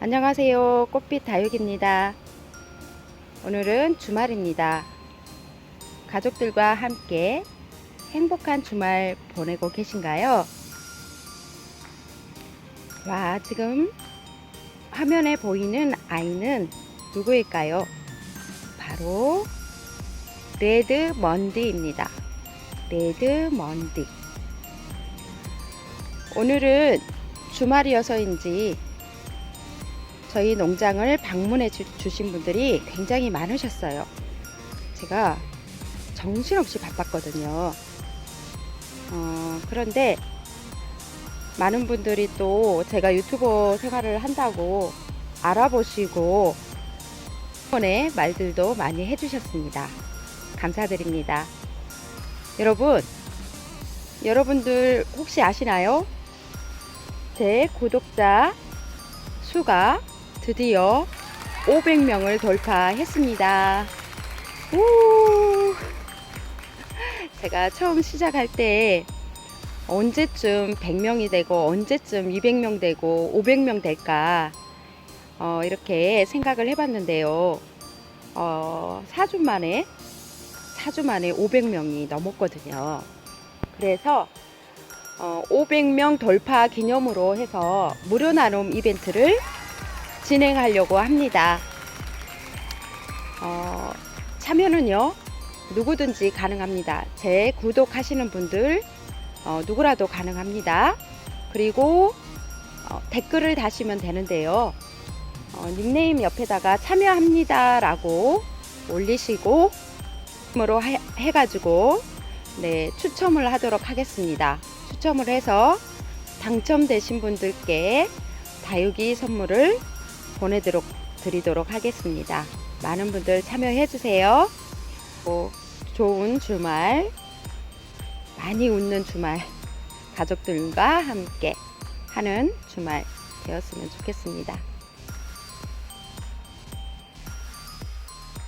안녕하세요. 꽃빛 다육입니다. 오늘은 주말입니다. 가족들과 함께 행복한 주말 보내고 계신가요? 와, 지금 화면에 보이는 아이는 누구일까요? 바로 레드 먼디입니다. 레드 먼디. 오늘은 주말이어서인지 저희 농장을 방문해 주, 주신 분들이 굉장히 많으셨어요. 제가 정신없이 바빴거든요. 어, 그런데 많은 분들이 또 제가 유튜버 생활을 한다고 알아보시고 응원의 말들도 많이 해주셨습니다. 감사드립니다. 여러분, 여러분들 혹시 아시나요? 제 구독자 수가 드디어 500명을 돌파했습니다. 우! 제가 처음 시작할 때 언제쯤 100명이 되고 언제쯤 200명 되고 500명 될까 어, 이렇게 생각을 해봤는데요. 어, 4주 만에 4주 만에 500명이 넘었거든요. 그래서 어, 500명 돌파 기념으로 해서 무료 나눔 이벤트를 진행하려고 합니다. 어, 참여는요, 누구든지 가능합니다. 제 구독하시는 분들, 어, 누구라도 가능합니다. 그리고 어, 댓글을 다시면 되는데요. 어, 닉네임 옆에다가 참여합니다 라고 올리시고, 으로 해- 해가지고, 네, 추첨을 하도록 하겠습니다. 추첨을 해서 당첨되신 분들께 다육이 선물을 보내도록 드리도록 하겠습니다. 많은 분들 참여해 주세요. 또 좋은 주말, 많이 웃는 주말, 가족들과 함께 하는 주말 되었으면 좋겠습니다.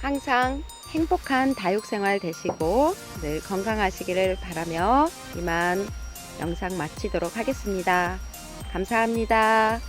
항상 행복한 다육 생활 되시고 늘 건강하시기를 바라며 이만 영상 마치도록 하겠습니다. 감사합니다.